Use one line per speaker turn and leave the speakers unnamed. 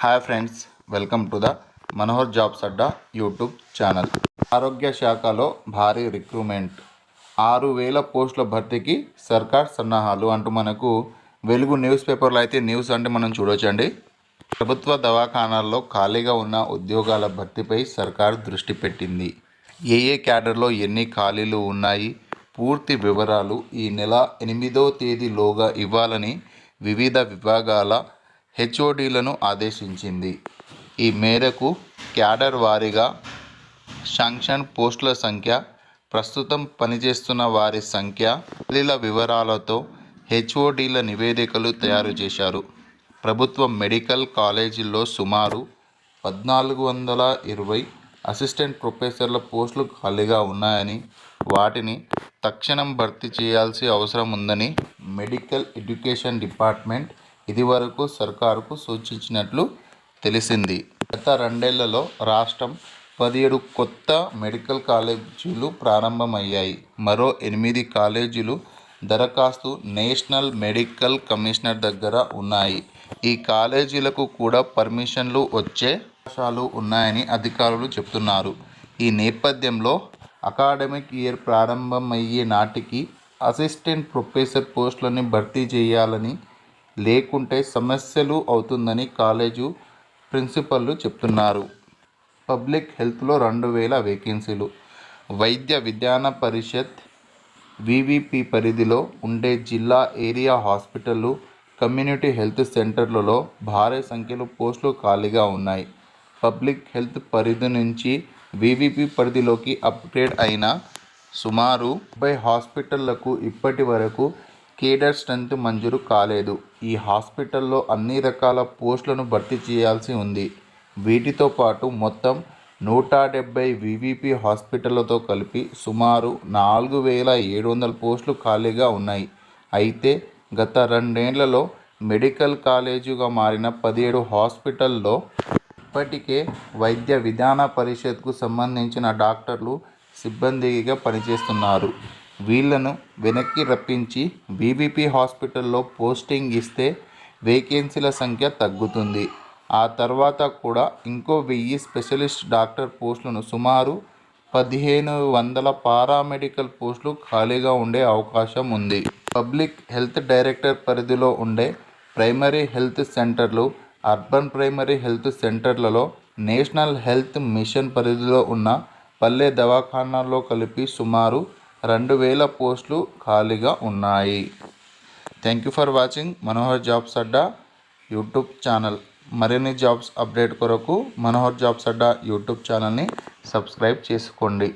Hi friends welcome to the Manohar jobs Adda YouTube channel ఆరోగ్య శాఖలో భారీ recruitment ఆరు వేల పోస్టుల భర్తీకి సర్కార్ సన్నాహాలు అంటూ మనకు వెలుగు న్యూస్ పేపర్లో అయితే న్యూస్ అంటే మనం చూడొచ్చండి. ప్రభుత్వ దవాఖానాల్లో ఖాళీగా ఉన్న ఉద్యోగాల భర్తీపై సర్కార్ దృష్టి పెట్టింది. ఏ ఏ క్యాడర్లో ఎన్ని ఖాళీలు ఉన్నాయి పూర్తి వివరాలు ఈ నెల ఎనిమిదో తేదీలోగా ఇవ్వాలని వివిధ విభాగాల హెచ్ఓడీలను ఆదేశించింది. ఈ మేరకు క్యాడర్ వారీగా శాంక్షన్ పోస్టుల సంఖ్య ప్రస్తుతం పనిచేస్తున్న వారి సంఖ్య ఖాళీల వివరాలతో హెచ్ఓడీల నివేదికలు తయారు చేశారు. ప్రభుత్వ మెడికల్ కాలేజీల్లో సుమారు పద్నాలుగు వందల ఇరవై అసిస్టెంట్ ప్రొఫెసర్ల పోస్టులు ఖాళీగా ఉన్నాయని వాటిని తక్షణం భర్తీ చేయాల్సి అవసరం ఉందని మెడికల్ ఎడ్యుకేషన్ డిపార్ట్మెంట్ ఇదివరకు సర్కారుకు సూచించినట్లు తెలిసింది. గత రెండేళ్ళలో రాష్ట్రం పదిహేడు కొత్త మెడికల్ కాలేజీలు ప్రారంభమయ్యాయి. మరో ఎనిమిది కాలేజీలు దరఖాస్తు నేషనల్ మెడికల్ కమిషనర్ దగ్గర ఉన్నాయి. ఈ కాలేజీలకు కూడా పర్మిషన్లు వచ్చే అవకాశాలు ఉన్నాయని అధికారులు చెప్తున్నారు ఈ నేపథ్యంలో అకాడమిక్ ఇయర్ ప్రారంభమయ్యే నాటికి అసిస్టెంట్ ప్రొఫెసర్ పోస్టులని భర్తీ చేయాలని లేకుంటే సమస్యలు అవుతుందని కాలేజు ప్రిన్సిపల్లు చెప్తున్నారు. పబ్లిక్ హెల్త్లో రెండు వేల వేకెన్సీలు. వైద్య విజ్ఞాన పరిషత్ వివిపి పరిధిలో ఉండే జిల్లా ఏరియా హాస్పిటళ్ళు కమ్యూనిటీ హెల్త్ సెంటర్లలో భారీ సంఖ్యలో పోస్టులు ఖాళీగా ఉన్నాయి. పబ్లిక్ హెల్త్ పరిధి నుంచి వివిపి పరిధిలోకి అప్గ్రేడ్ అయిన సుమారు ముప్పై హాస్పిటళ్ళకు ఇప్పటి వరకు కేడర్ స్ట్రెంత్ మంజూరు కాలేదు. ఈ హాస్పిటల్లో అన్ని రకాల పోస్టులను భర్తీ చేయాల్సి ఉంది. వీటితో పాటు మొత్తం నూట డెబ్బై వివిపి హాస్పిటళ్ళతో కలిపి సుమారు నాలుగు వేల ఏడు వందల పోస్టులు ఖాళీగా ఉన్నాయి. అయితే గత రెండేళ్ళలో మెడికల్ కాలేజీగా మారిన పదిహేడు హాస్పిటల్లో ఇప్పటికే వైద్య విధాన పరిషత్కు సంబంధించిన డాక్టర్లు సిబ్బందిగా పనిచేస్తున్నారు. వీళ్ళను వెనక్కి రప్పించి బీబీపీ హాస్పిటల్లో పోస్టింగ్ ఇస్తే వేకెన్సీల సంఖ్య తగ్గుతుంది. ఆ తర్వాత కూడా ఇంకో వెయ్యి స్పెషలిస్ట్ డాక్టర్ పోస్టులను సుమారు పదిహేను వందల పారామెడికల్ పోస్టులు ఖాళీగా ఉండే అవకాశం ఉంది. పబ్లిక్ హెల్త్ డైరెక్టర్ పరిధిలో ఉండే ప్రైమరీ హెల్త్ సెంటర్లు అర్బన్ ప్రైమరీ హెల్త్ సెంటర్లలో నేషనల్ హెల్త్ మిషన్ పరిధిలో ఉన్న పల్లె దవాఖానాల్లో కలిపి సుమారు రెండు వేల పోస్టులు ఖాళీగా ఉన్నాయి. Thank you for watching Manohar jobs Adda YouTube channel మరిన్ని జాబ్స్ అప్డేట్ కొరకు మనోహర్ జాబ్స్ అడ్డా యూట్యూబ్ ఛానల్ని సబ్స్క్రైబ్ చేసుకోండి.